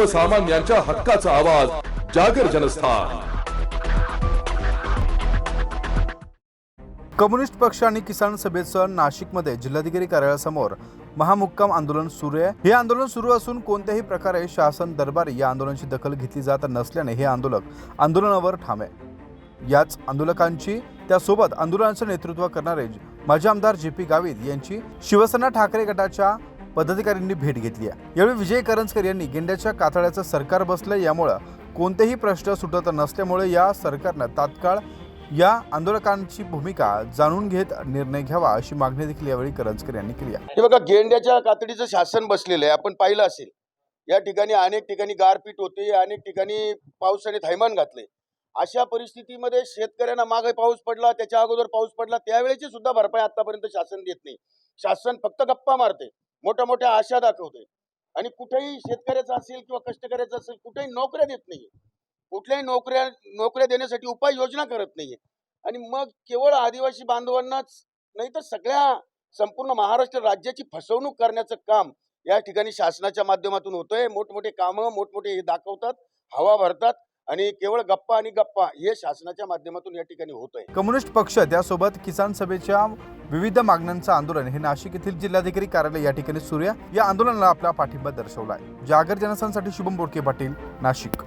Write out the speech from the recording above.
सर्वसामान्यांच्या हक्काचा आवाज जागर जनस्थान. कम्युनिस्ट पक्ष आणि किसान सभेचं नाशिकमध्ये जिल्हाधिकारी कार्यालयासमोर महामुक्काम आंदोलन सुरू आहे. हे आंदोलन सुरू असून कोणत्याही प्रकारे शासन दरबारी या आंदोलनाची दखल घेतली जात नसल्याने हे आंदोलक आंदोलनावर ठाम आहे. याच आंदोलकांची त्यासोबत आंदोलनाचं नेतृत्व करणारे माजी आमदार जे पी गावित यांची शिवसेना ठाकरे गटाच्या पदाधिकाऱ्यांनी भेट घेतली आहे. यावेळी विजय करंजकर यांनी गेंड्याच्या कातड्याचं सरकार बसलं यामुळं कोणतेही प्रश्न सुटत नसल्यामुळे या सरकारनं तात्काळ या आंदोलकांची भूमिका जाणून घेत निर्णय घ्यावा अशी मागणी देखील यावेळी करंजकर यांनी केली आहे. हे बघा गेंड्याच्या कातडीचं शासन बसलेलं आहे. आपण पाहिलं असेल या ठिकाणी अनेक ठिकाणी गारपीट होते अनेक ठिकाणी पावसाने थैमान घातले अशा परिस्थितीमध्ये शेतकऱ्यांना मागे पाऊस पडला त्याच्या अगोदर पाऊस पडला त्यावेळेची सुद्धा भरपाई आतापर्यंत शासन देत नाही. शासन फक्त गप्पा मारते मोठ्या मोठ्या आशा दाखवतोय. आणि कुठेही शेतकऱ्याचं असेल किंवा कष्टकऱ्याचं असेल कुठेही नोकऱ्या देत नाहीये. कुठल्याही नोकऱ्या नोकऱ्या देण्यासाठी उपाययोजना करत नाहीये. आणि मग केवळ आदिवासी बांधवांनाच नाही तर सगळ्या संपूर्ण महाराष्ट्र राज्याची फसवणूक करण्याचं काम या ठिकाणी शासनाच्या माध्यमातून होतंय. मोठमोठे कामं मोठमोठे हे दाखवतात हवा भरतात. आणि केवळ गप्पा आणि गप्पा हे शासनाच्या माध्यमातून या ठिकाणी होतंय. कम्युनिस्ट पक्ष त्यासोबत किसान सभेच्या विविध मागण्यांचं आंदोलन हे नाशिक येथील जिल्हाधिकारी कार्यालय या ठिकाणी सुरू आहे. या आंदोलनाला आपला पाठिंबा दर्शवला आहे जागर जनसांसाठी शुभम बोडके पाटील नाशिक.